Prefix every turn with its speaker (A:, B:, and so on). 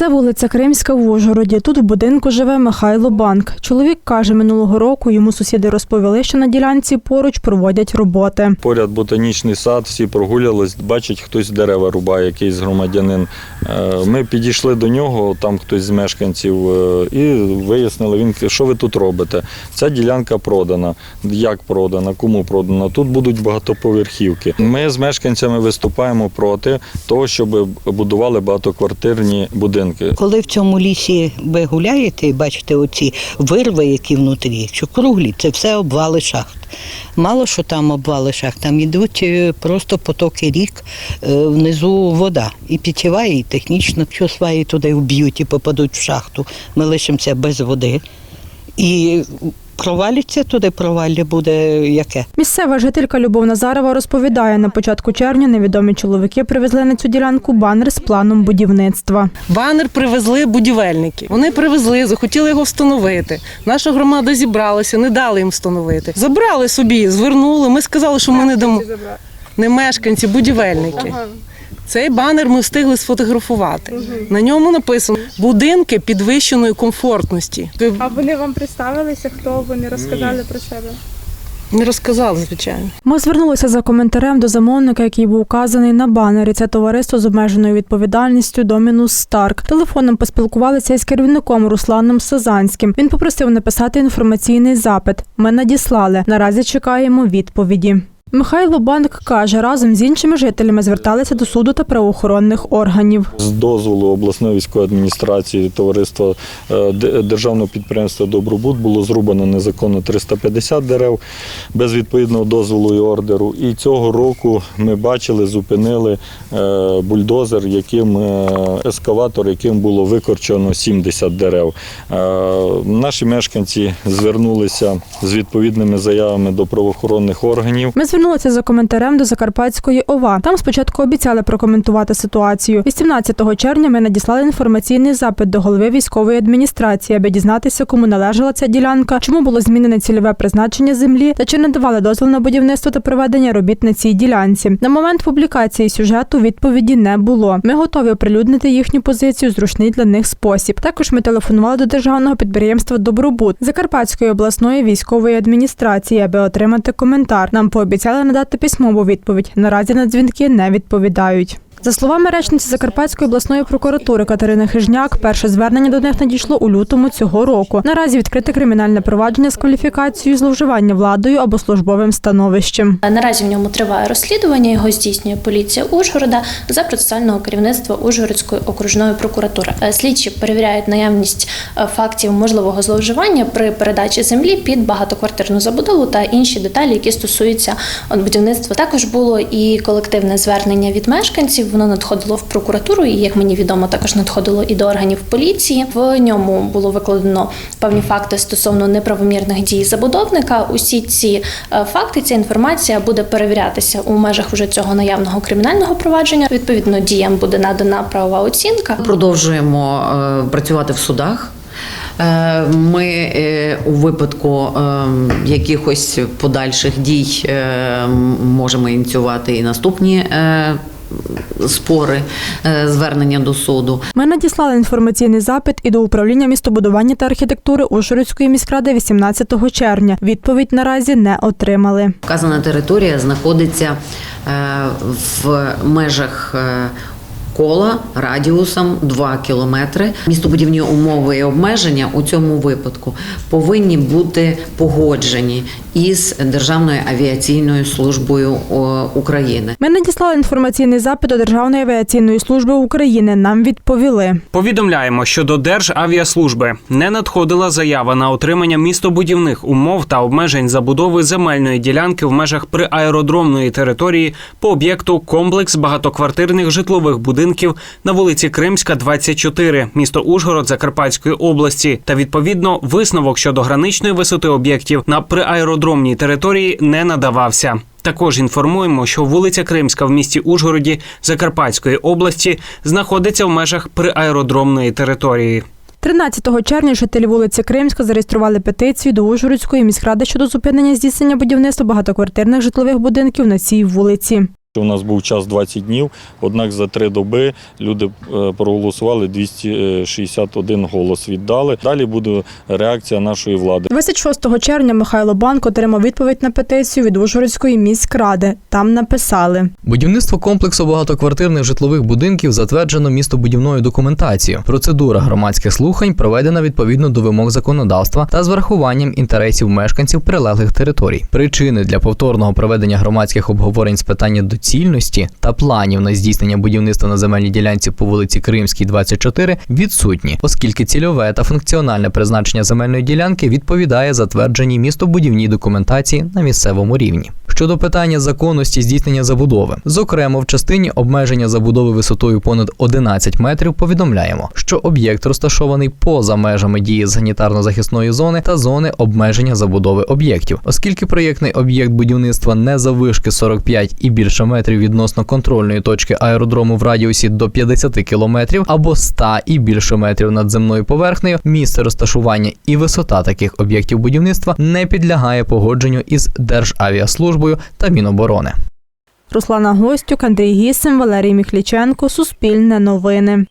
A: Це вулиця Кримська в Ужгороді. Тут в будинку живе Михайло Банк. Чоловік каже, минулого року йому сусіди розповіли, що на ділянці поруч проводять роботи.
B: Поряд ботанічний сад, всі прогулялись, бачить, хтось дерева рубає, якийсь громадянин. Е, Ми підійшли до нього, там хтось з мешканців, е, і вияснили, він що ви тут робите. Ця ділянка продана. Як продана, кому продана? Тут будуть багатоповерхівки. Ми з мешканцями виступаємо проти того, щоб будували багатоквартирні будинки.
C: Коли в цьому лісі ви гуляєте і бачите оці вирви, які внутрі, що круглі, це все обвали шахт. Мало що там обвали шахт, там йдуть е, просто потоки рік, е, внизу вода. І питєва, і технічно, Якщо сваї туди вб'ють і попадуть в шахту, ми лишимося без води. І провалиться туди, провалля буде яке?
A: Місцева жителька Любов Назарова розповідає, на початку червня невідомі чоловіки привезли на цю ділянку банер з планом будівництва.
D: Банер привезли будівельники. Вони привезли, захотіли його встановити. Наша громада зібралася, не дали їм встановити. Забрали собі, звернули. Ми сказали, що ми не дамо. Не мешканці, будівельники. Цей банер ми встигли сфотографувати. На ньому написано будинки підвищеної комфортності.
E: А вони вам представилися, хто вони розказали про себе?
D: не розказали, звичайно.
A: Ми звернулися за коментарем до замовника, який був указаний на банері. Це товариство з обмеженою відповідальністю Домінус Старк. Телефоном поспілкувалися із керівником Русланом Сазанським. Він попросив написати інформаційний запит. Ми надіслали. Наразі чекаємо відповіді. Михайло Банк каже, разом з іншими жителями зверталися до суду та правоохоронних органів.
B: З дозволу обласної військової адміністрації товариства е, державного підприємства Добробут було зрубано незаконно 350 дерев без відповідного дозволу і ордеру. І цього року ми бачили, зупинили е, бульдозер, яким е, ескаватор, яким було викорчено 70 дерев. Наші мешканці звернулися з відповідними заявами до правоохоронних органів.
A: Ми звернулися за коментарем до Закарпатської ОВА. Там спочатку обіцяли прокоментувати ситуацію. 18 червня ми надіслали інформаційний запит до голови військової адміністрації, аби дізнатися, кому належала ця ділянка, чому було змінене цільове призначення землі та чи не давали дозвіл на будівництво та проведення робіт на цій ділянці. На момент публікації сюжету відповіді не було. Ми готові оприлюднити їхню позицію зручний для них спосіб. Також ми телефонували до державного підприємства Добробут Закарпатської обласної військової адміністрації, аби отримати коментар. Нам пообіцяли надати письмову відповідь. Наразі на дзвінки не відповідають. За словами речниці Закарпатської обласної прокуратури Катерини Хижняк, перше звернення до них надійшло у лютому цього року. Наразі відкрите кримінальне провадження з кваліфікацією зловживання владою або службовим становищем.
F: Наразі в ньому триває розслідування. Його здійснює поліція Ужгорода за процесуального керівництва Ужгородської окружної прокуратури. Е, Слідчі перевіряють наявність е, фактів можливого зловживання при передачі землі під багатоквартирну забудову та інші деталі, які стосуються будівництва. Також було і колективне звернення від мешканців. Воно надходило в прокуратуру, і як мені відомо, також надходило і до органів поліції. В ньому було викладено певні факти стосовно неправомірних дій забудовника. Усі ці е, факти, ця інформація буде перевірятися у межах вже цього наявного кримінального провадження. Відповідно, діям буде надана правова оцінка.
G: Продовжуємо е, працювати в судах. Е, Ми у випадку якихось подальших дій можемо ініціювати і наступні спори, е, звернення до суду.
A: Ми надіслали інформаційний запит і до управління містобудування та архітектури Ужгородської міськради 18 червня. Відповідь наразі не отримали.
G: Вказана територія знаходиться е, в межах е, кола радіусом 2 кілометри. Містобудівні умови і обмеження у цьому випадку повинні бути погоджені із Державною авіаційною службою України.
A: Ми надіслали інформаційний запит до Державної авіаційної служби України. Нам відповіли.
H: Повідомляємо, що до Державіаслужби не надходила заява на отримання містобудівних умов та обмежень забудови земельної ділянки в межах приаеродромної території по об'єкту комплекс багатоквартирних житлових будинків на вулиці Кримська, 24, місто Ужгород Закарпатської області, та відповідно висновок щодо граничної висоти об'єктів на приаеродромній території не надавався. Також інформуємо, що вулиця Кримська в місті Ужгороді Закарпатської області знаходиться в межах приаеродромної території.
A: 13 червня жителі вулиці Кримська зареєстрували петицію до Ужгородської міськради щодо зупинення здійснення будівництва багатоквартирних житлових будинків на цій вулиці.
B: У нас був час 20 днів, однак за три доби люди е, проголосували 261 голос віддали. Далі буде реакція нашої влади.
A: 26 червня Михайло Банк отримав відповідь на петицію від Ужгородської міськради. Там написали.
I: Будівництво комплексу багатоквартирних житлових будинків затверджено містобудівною документацією. Процедура громадських слухань проведена відповідно до вимог законодавства та з врахуванням інтересів мешканців прилеглих територій. Причини для повторного проведення громадських обговорень з питання доцільності та планів на здійснення будівництва на земельній ділянці по вулиці Кримській, 24 відсутні, оскільки цільове та функціональне призначення земельної ділянки відповідає затвердженій містобудівній документації на місцевому рівні. Щодо питання законності здійснення забудови, зокрема в частині обмеження забудови висотою понад 11 метрів, повідомляємо, що об'єкт розташований поза межами дії санітарно-захисної зони та зони обмеження забудови об'єктів, оскільки проєктний об'єкт будівництва не заввишки 45 і більше метрів відносно контрольної точки аеродрому в радіусі до 50 кілометрів або 100 і більше метрів над земною поверхнею, місце розташування і висота таких об'єктів будівництва не підлягає погодженню із Державіаслужбою та Міноборони.
A: Руслана Гостюк, Андрій Гісим, Валерій Міхліченко, Суспільне новини.